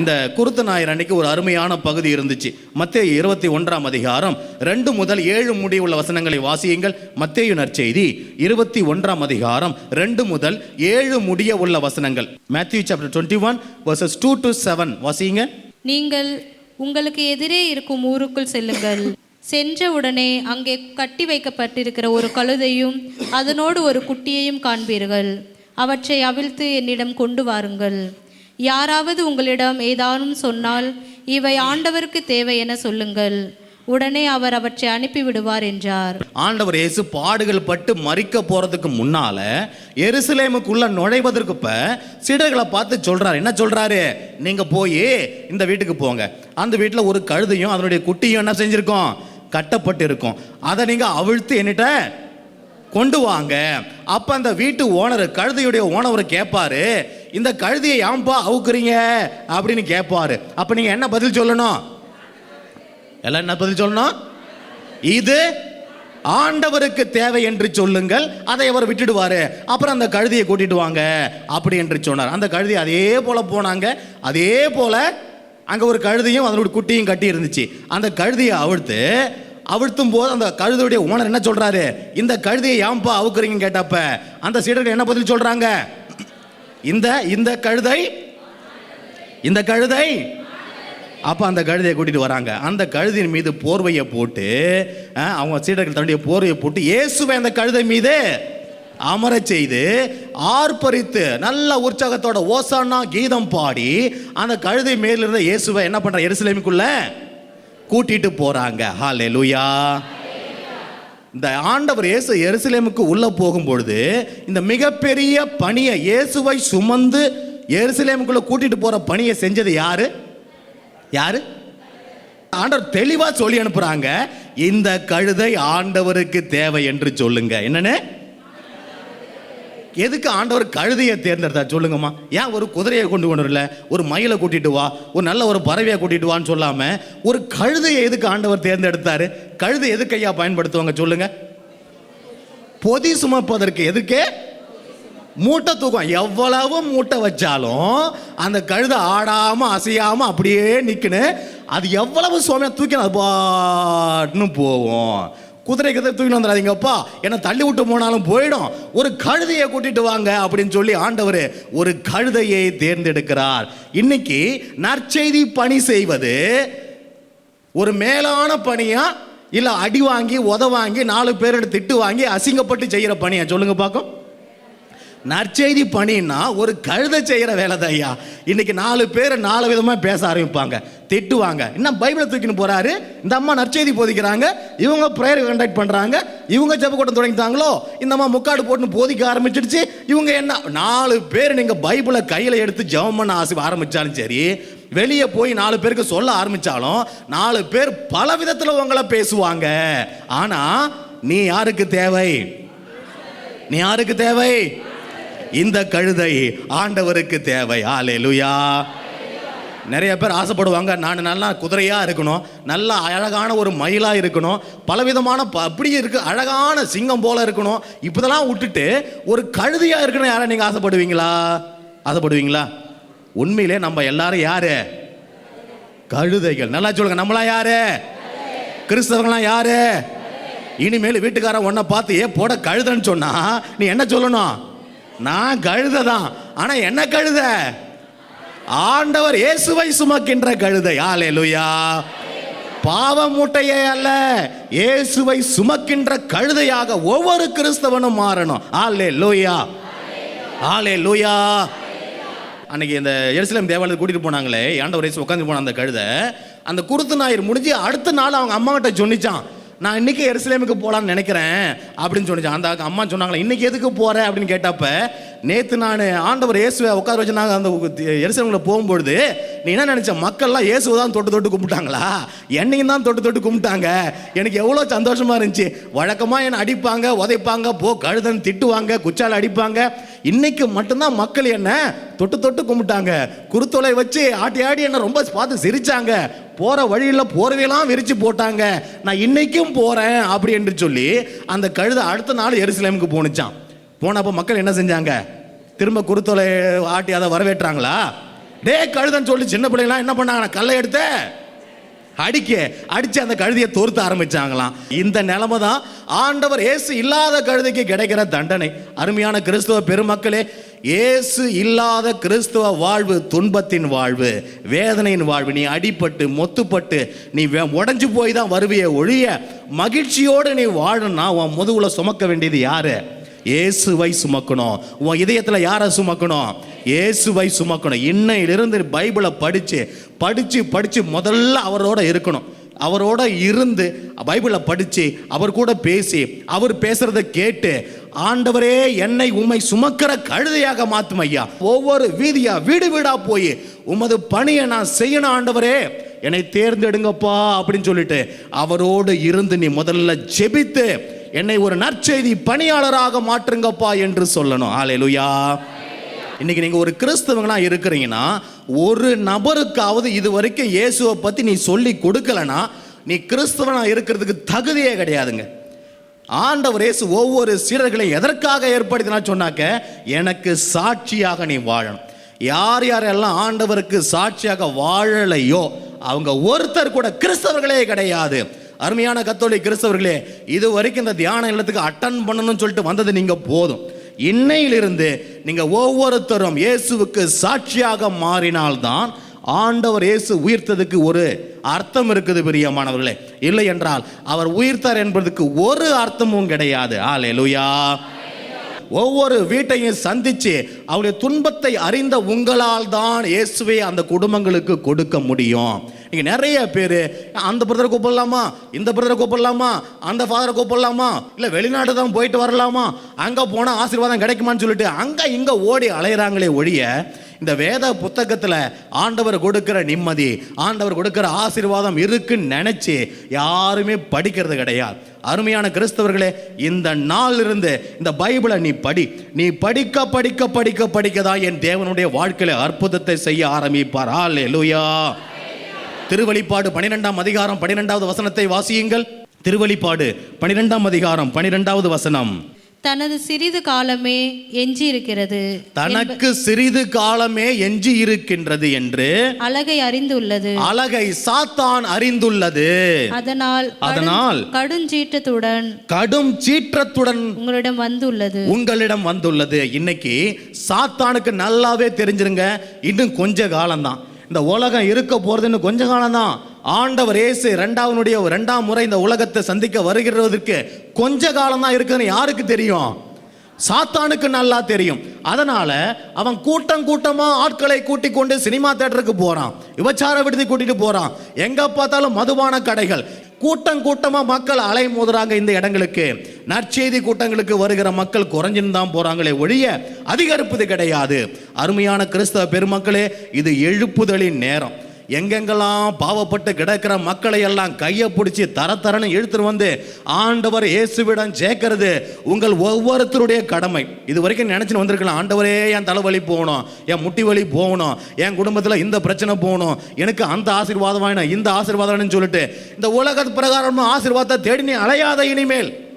இந்த குருத்த ஞாயிறு அன்னைக்கு ஒரு அருமையான பகுதி இருந்துச்சு. மத்திய இருபத்தி ஒன்றாம் அதிகாரம் ரெண்டு முதல் ஏழு முடி உள்ள வசனங்களை வாசியுங்கள். மத்தேயு நற்செய்தி இருபத்தி ஒன்றாம் அதிகாரம் ரெண்டு முதல் ஏழு முடிய உள்ள வசனங்கள். Matthew chapter twenty one verses two to seven வாசியுங்க. நீங்கள் உங்களுக்கு எதிரே இருக்கும் ஊருக்குள் செல்லுங்கள். சென்ற உடனே அங்கே கட்டி வைக்கப்பட்டிருக்கிற ஒரு கழுதையும் அதனோடு ஒரு குட்டியையும் காண்பீர்கள். அவற்றை அவிழ்த்து என்னிடம் கொண்டு வாருங்கள். யாராவது உங்களிடம் ஏதானும் சொன்னால் இவை ஆண்டவருக்கு தேவை என சொல்லுங்கள். உடனே அவர் அவற்றை அனுப்பிவிடுவார் என்றார். ஆண்டவர் இயேசு பாடுகள் பட்டு மறிக்க போறதுக்கு முன்னால எருசலேமுக்குள்ள நுழைவதற்கு இப்ப சீடர்களை பார்த்து சொல்றாரு. என்ன சொல்றாரு? நீங்க போய் இந்த வீட்டுக்கு போங்க. அந்த வீட்டில் ஒரு கழுதையும் அதனுடைய குட்டியும் என்ன செஞ்சிருக்கோம்? கட்டப்பட்டு இருக்கும் அதை நீங்க அவிழ்த்து என்னிட்ட கொண்டு வாங்க. அப்ப அந்த வீட்டு ஓனர் கழுதையுடைய ஓனவர் கேட்பாரு இந்த கழுதியை ஏன்பா அவுக்குறீங்க? அப்படின்னு கேட்பாரு அப்ப நீங்க என்ன பதில் சொல்லணும்? எல்லாம் என்ன பதில் சொல்லணும்? இது ஆண்டவருக்கு தேவை என்று சொல்லுங்கள் அதை அவர் விட்டுடுவாரு. அப்புறம் அந்த கழுதியை கூட்டிட்டு வாங்க அப்படி என்று சொன்னார். அந்த கழுதி அதே போல போனாங்க. அதே போல அங்க ஒரு கழுதையும் அதனோட குட்டியும் கட்டி இருந்துச்சு. அந்த கழுதியை அவிழ்த்து அவிழ்த்தும் போது அந்த கழுதையுடைய ஓனர் என்ன சொல்றாரு? இந்த கழுதையை ஏன்பா அவுக்குறீங்கன்னு கேட்டப்ப அந்த சீடர்கள் என்ன பதில் சொல்றாங்க? இந்த இந்த கழுதை இந்த கழுதை. அப்போ அந்த கழுதையை கூட்டிட்டு வராங்க. அந்த கழுதையின் மீது போர்வையை போட்டு அவங்க சீடர்கள் தன்னுடைய போர்வையை போட்டு இயேசுவை அந்த கழுதை மீது அமர செய்து ஆர்ப்பரித்து நல்ல உற்சாகத்தோட ஓசானா கீதம் பாடி அந்த கழுதை மேலிருந்த இயேசுவை என்ன பண்ற எருசலேமிக்குள்ள கூட்டிட்டு போறாங்க. லூயா இந்த ஆண்டவர் இயேசு எருசலேமுக்கு உள்ள போகும்பொழுது இந்த மிகப்பெரிய பணியை இயேசுவை சுமந்து எருசலேமுக்குள்ள கூட்டிட்டு போற பணியை செஞ்சது யாரு? யாரு? ஆண்டவர் தெளிவா சொல்லி அனுப்புறாங்க. இந்த கழுதை ஆண்டவருக்கு தேவை என்று சொல்லுங்க. என்னன்னு? எதுக்கு ஆண்டவர் கழுதையை தேர்ந்தெடுத்தா சொல்லுங்கம்மா? ஏன் ஒரு குதிரையை கொண்டு கொண்டு வரல? ஒரு மயிலை கூட்டிட்டு வா. ஒரு நல்ல ஒரு பறவையை கூட்டிட்டு வான்னு சொல்லாம ஒரு கழுதையை எதுக்கு ஆண்டவர் தேர்ந்தெடுத்தாரு? கழுதை எதுக்கு ஐயா பயன்படுத்துவாங்க சொல்லுங்க. பொதி சுமப்பதற்கு எதுக்கே? மூட்டை தூக்கம். எவ்வளவு மூட்டை வச்சாலும் அந்த கழுதை ஆடாம அசையாம அப்படியே நிக்கணும் அது எவ்வளவு சுவாமியா தூக்கி அது பாட்டுன்னு போவோம் குதிரை கதை தூக்கிட்டு வந்துடாதீங்கப்பா. என்னை தள்ளி விட்டு போனாலும் போயிடும். ஒரு கழுதையை கூட்டிட்டு வாங்க அப்படின்னு சொல்லி ஆண்டவர் ஒரு கழுதையை தேர்ந்தெடுக்கிறார். இன்னைக்கு நற்செய்தி பணி செய்வது ஒரு மேலான பணியா? இல்லை அடி வாங்கி உத வாங்கி நாலு பேரோட திட்டு வாங்கி அசிங்கப்பட்டு செய்கிற பணியா? சொல்லுங்க பார்க்கும் நற்செய்தி பணின்னா ஒரு கழுத செய்கிற வேலை தான் ஐயா இன்னைக்கு நாலு பேர் நாலு விதமாக பேச ஆரம்பிப்பாங்க. திட்டுவாங்க. இன்னும் பைபிளை தூக்கின்னு போறாரு? இந்த அம்மா நற்செய்தி போதிக்கிறாங்க. இவங்க ப்ரேயர் கண்டக்ட் பண்ணுறாங்க இவங்க ஜெப கூட்டம் தொடங்கிட்டாங்களோ? இந்த அம்மா முக்காடு போட்டுன்னு போதிக்க ஆரம்பிச்சிடுச்சு. இவங்க என்ன? நாலு பேர் நீங்கள் பைபிளை கையில் எடுத்து ஜெபம் பண்ண ஆசை ஆரம்பித்தாலும் சரி வெளியே போய் நாலு பேருக்கு சொல்ல ஆரம்பித்தாலும் நாலு பேர் பல விதத்தில் உங்களை பேசுவாங்க. ஆனால் நீ யாருக்கு தேவை? நீ யாருக்கு தேவை? இந்த கழுதை ஆண்டவருக்கு தேவை. ஆலேலுயா நிறைய பேர் ஆசைப்படுவாங்க நான் நல்லா குதிரையாக இருக்கணும் நல்லா அழகான ஒரு மயிலாக இருக்கணும் பலவிதமான ப- அப்படி இருக்கு அழகான சிங்கம் போல இருக்கணும். இப்போதெல்லாம் விட்டுட்டு ஒரு கழுதியாக இருக்கணும் யாரை நீங்கள் ஆசைப்படுவீங்களா? ஆசைப்படுவீங்களா? உண்மையிலே நம்ம எல்லாரும் யாரு? கழுதைகள். நல்லா சொல்லுங்க நம்மளாம் யாரு? கிறிஸ்தவங்களாம் யாரு? இனிமேல் வீட்டுக்காரன் உன்னை பார்த்து ஏ போட கழுதன்னு சொன்னா நீ என்ன சொல்லணும்? நான் கழுத தான். ஆனா என்ன கழுத? ஆண்டவர் இயேசுவை சுமக்கின்ற கழுதை. ஆலேலுயா பாவ மூட்டையே அல்ல. இயேசுவை சுமக்கின்ற கழுதையாக ஒவ்வொரு கிறிஸ்தவனும் மாறணும். ஆலே லூயா ஆலே லூயா அன்னைக்கு இந்த எருசலேம் தேவாலயத்தை கூட்டிட்டு போனாங்களே ஆண்டவர் இயேசு உட்காந்து போன அந்த கழுதை. அந்த குருத்து ஞாயிறு முடிஞ்சு அடுத்த நாள் அவங்க அம்மா கிட்ட சொன்னிச்சான் நான் இன்னைக்கு எருசலேமுக்கு போகலான்னு நினைக்கிறேன் அப்படின்னு சொன்னிச்சான் அந்த அம்மா சொன்னாங்களே இன்னைக்கு எதுக்கு போகிறேன் அப்படின்னு கேட்டப்ப நேற்று நான் ஆண்டவர் இயேசுவை உட்கார வச்சு நாங்கள் அந்த எருசலேம்ல போகும்பொழுது நீ என்ன நினைச்ச? மக்கள்லாம் இயேசுவை தான் தொட்டு தொட்டு கும்பிட்டாங்களா? என்னையும் தான் தொட்டு தொட்டு கும்பிட்டாங்க. எனக்கு எவ்வளோ சந்தோஷமாக இருந்துச்சு. வழக்கமாக என்னை அடிப்பாங்க உதைப்பாங்க போ கழுதன் திட்டுவாங்க குச்சால் அடிப்பாங்க. இன்னைக்கு மட்டும்தான் மக்கள் என்ன தொட்டு தொட்டு கும்பிட்டாங்க. குருத்தொலை வச்சு ஆட்டி ஆடி என்ன ரொம்ப பார்த்து சிரிச்சாங்க. போகிற வழியில் போர்வையெல்லாம் விரிச்சு போட்டாங்க. நான் இன்னைக்கும் போகிறேன் அப்படி என்று சொல்லி அந்த கழுதை அடுத்த நாள் எருசலேமுக்கு போணுச்சான் போனப்போ மக்கள் என்ன செஞ்சாங்க? திரும்ப குருத்தொலை ஆட்டி அதை வரவேற்றாங்களா? டே கழுதன்னு சொல்லி சின்ன பிள்ளைங்களாம் என்ன பண்ணாங்க? கல்லை எடுத்து அடிக்க அடிச்சு அந்த கழுதையை தோர்த்த ஆரம்பிச்சாங்களாம். இந்த நிலைமை தான் ஆண்டவர் இயேசு இல்லாத கழுதைக்கு கிடைக்கிற தண்டனை. அருமையான கிறிஸ்துவ பெருமக்களே இயேசு இல்லாத கிறிஸ்துவ வாழ்வு துன்பத்தின் வாழ்வு வேதனையின் வாழ்வு. நீ அடிப்பட்டு மொத்துப்பட்டு நீ வே- போய் தான் வருவிய ஒழிய மகிழ்ச்சியோடு நீ வாழணும்னா உன் முதுகுல சுமக்க வேண்டியது யாரு? இயேசுவை சுமக்கணும். உன் இதயத்துல யாரை சுமக்கணும்? இயேசுவை சுமக்கணும். இன்னையிலிருந்து பைபிளை படித்து படித்து படித்து முதல்ல அவரோட இருக்கணும். அவரோட இருந்து பைபிளை படித்து அவர் கூட பேசி அவர் பேசுறத கேட்டு ஆண்டவரே என்னை உம்மை சுமக்கிற கழுதையாக மாத்தும் ஐயா. ஒவ்வொரு வீதியா வீடு வீடா போய் உமது பணியை நான் செய்யணும் ஆண்டவரே. என்னை தேர்ந்தெடுங்கப்பா அப்படின்னு சொல்லிட்டு அவரோடு இருந்து நீ முதல்ல ஜெபித்து என்னை ஒரு நற்செய்தி பணியாளராக மாற்றுங்கப்பா என்று சொல்லணும். ஆலேலுயா இன்னைக்கு நீங்க ஒரு கிறிஸ்தவங்களா இருக்கிறீங்கன்னா ஒரு நபருக்காவது இது வரைக்கும் இயேசுவை பத்தி நீ சொல்லி கொடுக்கலனா நீ கிறிஸ்தவனா இருக்கிறதுக்கு தகுதியே கிடையாதுங்க. ஆண்டவர் இயேசு ஒவ்வொரு சீரர்களை எதற்காக ஏற்படுத்தினா சொன்னாக்க எனக்கு சாட்சியாக நீ வாழணும். யார் யாரெல்லாம் ஆண்டவருக்கு சாட்சியாக வாழலையோ அவங்க ஒருத்தர் கூட கிறிஸ்தவர்களே கிடையாது. அருமையான கத்தோலி கிறிஸ்தவர்களே இது வரைக்கும் இந்த தியான இல்லத்துக்கு அட்டன் பண்ணணும்னு சொல்லிட்டு வந்தது நீங்க போதும். இன்னையிலிருந்து நீங்க ஒவ்வொருத்தரும் இயேசுவுக்கு சாட்சியாக மாறினால்தான் ஆண்டவர் இயேசு உயிர்த்ததுக்கு ஒரு அர்த்தம் இருக்குது பிரியமானவர்களே. இல்லை என்றால் அவர் உயிர்த்தார் என்பதற்கு ஒரு அர்த்தமும் கிடையாது. ஆலேலுயா ஒவ்வொரு வீட்டையும் சந்திச்சு அவருடைய துன்பத்தை அறிந்த உங்களால் தான் இயேசுவை அந்த குடும்பங்களுக்கு கொடுக்க முடியும். நீங்க நிறைய பேர் அந்த பிரதரை கூப்பிடலாமா? இந்த பிரதரை கூப்பிடலாமா? அந்த ஃபாதரை கூப்பிடலாமா? இல்ல வெளிநாட்டு தான் போயிட்டு வரலாமா? அங்க போனா ஆசீர்வாதம் கிடைக்குமான்னு சொல்லிட்டு அங்க இங்க ஓடி அலையிறாங்களே ஒழிய இந்த வேத புத்தகத்தில் ஆண்டவர் கொடுக்கிற நிம்மதி ஆண்டவர் கொடுக்கிற ஆசீர்வாதம் இருக்குன்னு நினச்சி யாருமே படிக்கிறது கிடையாது. அருமையான கிறிஸ்தவர்களே இந்த நாள் இருந்து இந்த பைபிளை நீ படி. நீ படிக்க படிக்க படிக்க படிக்க தான் என் தேவனுடைய வாழ்க்கையில அற்புதத்தை செய்ய ஆரம்பிப்பார். எலுயா திருவழிப்பாடு பனிரெண்டாம் அதிகாரம் பனிரெண்டாவது வசனத்தை வாசியுங்கள். திருவழிப்பாடு பனிரெண்டாம் அதிகாரம் பனிரெண்டாவது வசனம். தனது சிறிது காலமே எஞ்சி இருக்கிறது தனக்கு சிறிது காலமே எஞ்சி இருக்கின்றது என்று அழகை அறிந்துள்ளது. அழகை சாத்தான் அறிந்துள்ளது. அதனால் அதனால் கடுஞ்சீட்டத்துடன் கடும் சீற்றத்துடன் உங்களிடம் வந்துள்ளது. உங்களிடம் வந்துள்ளது. இன்னைக்கு சாத்தானுக்கு நல்லாவே தெரிஞ்சிருங்க. இன்னும் கொஞ்ச காலம்தான். இந்த உலகம் இருக்க போறது இன்னும் கொஞ்ச காலம்தான். ஆண்டவர் இயேசு ரெண்டாவனுடைய ரெண்டாம் முறை இந்த உலகத்தை சந்திக்க வருகிறதற்கு கொஞ்ச காலம் தான் இருக்குதுன்னு யாருக்கு தெரியும்? சாத்தானுக்கு நல்லா தெரியும். அதனால அவன் கூட்டம் கூட்டமாக ஆட்களை கூட்டி கொண்டு சினிமா தேட்டருக்கு போகிறான் விபச்சார விடுதி கூட்டிட்டு போகிறான் எங்கே பார்த்தாலும் மதுபான கடைகள். கூட்டம் கூட்டமாக மக்கள் அலை மோதுறாங்க இந்த இடங்களுக்கு. நற்செய்தி கூட்டங்களுக்கு வருகிற மக்கள் குறைஞ்சுன்னு தான் போகிறாங்களே ஒழிய அதிகரிப்பது கிடையாது. அருமையான கிறிஸ்தவ பெருமக்களே இது எழுப்புதலின் நேரம். எங்கெங்கெல்லாம் பாவப்பட்டு கிடக்கிற மக்களை எல்லாம் கையை பிடிச்சி தர தரன்னு இழுத்துட்டு வந்து ஆண்டவர் இயேசுவிடம் சேர்க்கறது உங்கள் ஒவ்வொருத்தருடைய கடமை. இது வரைக்கும் நினைச்சுன்னு வந்திருக்கலாம் ஆண்டவரே என் தலைவலி போகணும் என் முட்டி வலி போகணும் என் குடும்பத்தில் இந்த பிரச்சனை போகணும் எனக்கு அந்த ஆசீர்வாதம் வேணும் இந்த ஆசீர்வாதம் வேணும்னு சொல்லிட்டு இந்த உலக பிரகாரமா ஆசீர்வாதத்தை தேடி நீ அலையாத இனிமேல்.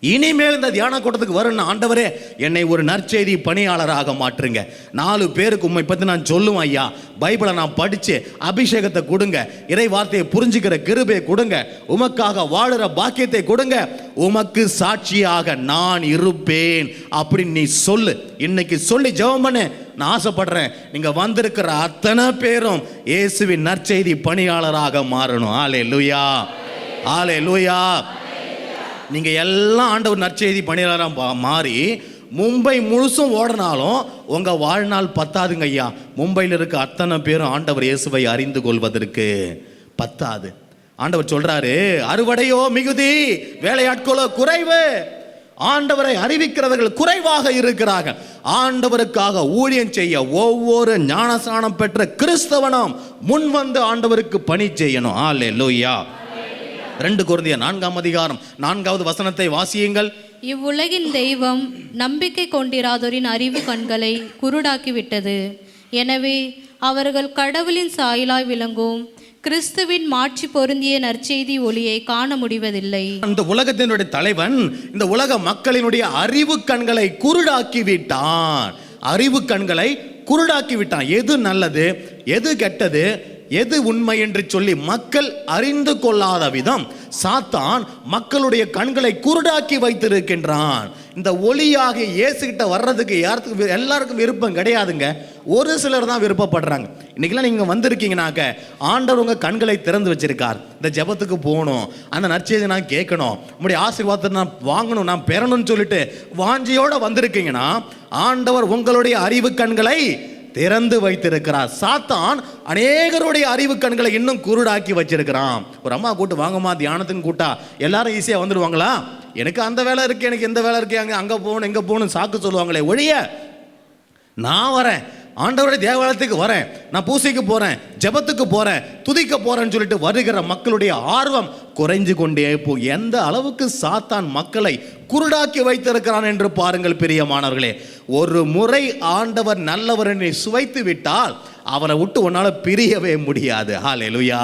இனிமேல் இந்த தியான கூட்டத்துக்கு வரும் ஆண்டவரே என்னை ஒரு நற்செய்தி பணியாளராக மாற்றுங்க. நாலு பேருக்கு உண்மை பற்றி நான் சொல்லுவேன் ஐயா. பைபிளை நான் படித்து அபிஷேகத்தை கொடுங்க. இறை வார்த்தையை புரிஞ்சுக்கிற கிருபையை கொடுங்க. உமக்காக வாழுற பாக்கியத்தை கொடுங்க. உமக்கு சாட்சியாக நான் இருப்பேன். அப்படின்னு நீ சொல்லு. இன்னைக்கு சொல்லி ஜெபம் பண்ணு. நான் ஆசைப்படுறேன். நீங்கள் வந்திருக்கிற அத்தனை பேரும் இயேசுவின் நற்செய்தி பணியாளராக மாறணும். ஆலே லூயா ஆலே லூயா நீங்க எல்லாம் ஆண்டவர் நற்செய்தி பணியாளராக மாறி மும்பை முழுசும் ஓடினாலும் உங்க வாழ்நாள் பத்தாதுங்க ஐயா. மும்பையில் இருக்க அத்தனை பேரும் ஆண்டவர் இயேசுவை அறிந்து கொள்வதற்கு பத்தாது. ஆண்டவர் சொல்றாரு அறுவடையோ மிகுதி வேலையாட்களோ குறைவு. ஆண்டவரை அறிவிக்கிறவர்கள் குறைவாக இருக்கிறார்கள். ஆண்டவருக்காக ஊழியம் செய்ய ஒவ்வொரு ஞானஸ்நானம் பெற்ற கிறிஸ்தவனும் முன் வந்து ஆண்டவருக்கு பணி செய்யணும். ஆலே லோய்யா ரெண்டு குருந்திய நான்காம் அதிகாரம் நான்காவது வசனத்தை வாசியுங்கள். இவ்வுலகின் தெய்வம் நம்பிக்கை கொண்டிராதோரின் அறிவு கண்களை குருடாக்கி விட்டது எனவே அவர்கள் கடவுளின் சாயலாய் விளங்கும் கிறிஸ்துவின் மாட்சி பொருந்திய நற்செய்தி ஒளியை காண முடிவதில்லை. அந்த உலகத்தினுடைய தலைவன் இந்த உலக மக்களினுடைய அறிவு கண்களை குருடாக்கி விட்டான் அறிவு கண்களை குருடாக்கி விட்டான் எது நல்லது? எது கெட்டது? எது உண்மை என்று சொல்லி மக்கள் அறிந்து கொள்ளாத விதம் சாத்தான் மக்களுடைய கண்களை குருடாக்கி வைத்திருக்கின்றான். இந்த ஒளியாக இயேசுகிட்ட வர்றதுக்கு யாருக்கு எல்லாருக்கும் விருப்பம் கிடையாதுங்க. ஒரு சிலர் தான் விருப்பப்படுறாங்க. இன்னைக்கெல்லாம் நீங்கள் வந்திருக்கீங்கனாக்க ஆண்டவர் உங்கள் கண்களை திறந்து வச்சிருக்கார். இந்த ஜெபத்துக்கு போகணும். அந்த நற்செய்தி நான் கேட்கணும். உங்களுடைய ஆசீர்வாதத்தை நான் வாங்கணும் நான் பெறணும்னு சொல்லிட்டு வாஞ்சியோடு வந்திருக்கீங்கன்னா ஆண்டவர் உங்களுடைய அறிவு கண்களை திறந்து வைத்திருக்கிறார். சாத்தான் அநேகருடைய அறிவு கண்களை இன்னும் குருடாக்கி வச்சிருக்கிறான். ஒரு அம்மா கூட்டு வாங்கம்மா தியானத்துக்கு கூட்டா எல்லாரும் ஈஸியாக வந்துடுவாங்களா? எனக்கு அந்த வேலை இருக்கு எனக்கு இந்த வேலை இருக்கு. அங்கே அங்கே போகணும் எங்கே போகணும் சாக்கு சொல்லுவாங்களே ஒழிய நான் வரேன். ஆண்டவருடைய தேவாலயத்துக்கு வரேன். நான் பூசைக்கு போகிறேன் ஜெபத்துக்கு போகிறேன் துதிக்க போகிறேன்னு சொல்லிட்டு வருகிற மக்களுடைய ஆர்வம் குறைஞ்சு கொண்டே போ. எந்த அளவுக்கு சாத்தான் மக்களை குருடாக்கி வைத்திருக்கிறான் என்று பாருங்கள் பிரியமானவர்களே ஒரு முறை ஆண்டவர் நல்லவர் என்னை சுவைத்து விட்டால் அவரை விட்டு உன்னால் பிரியவே முடியாது. ஹalleluya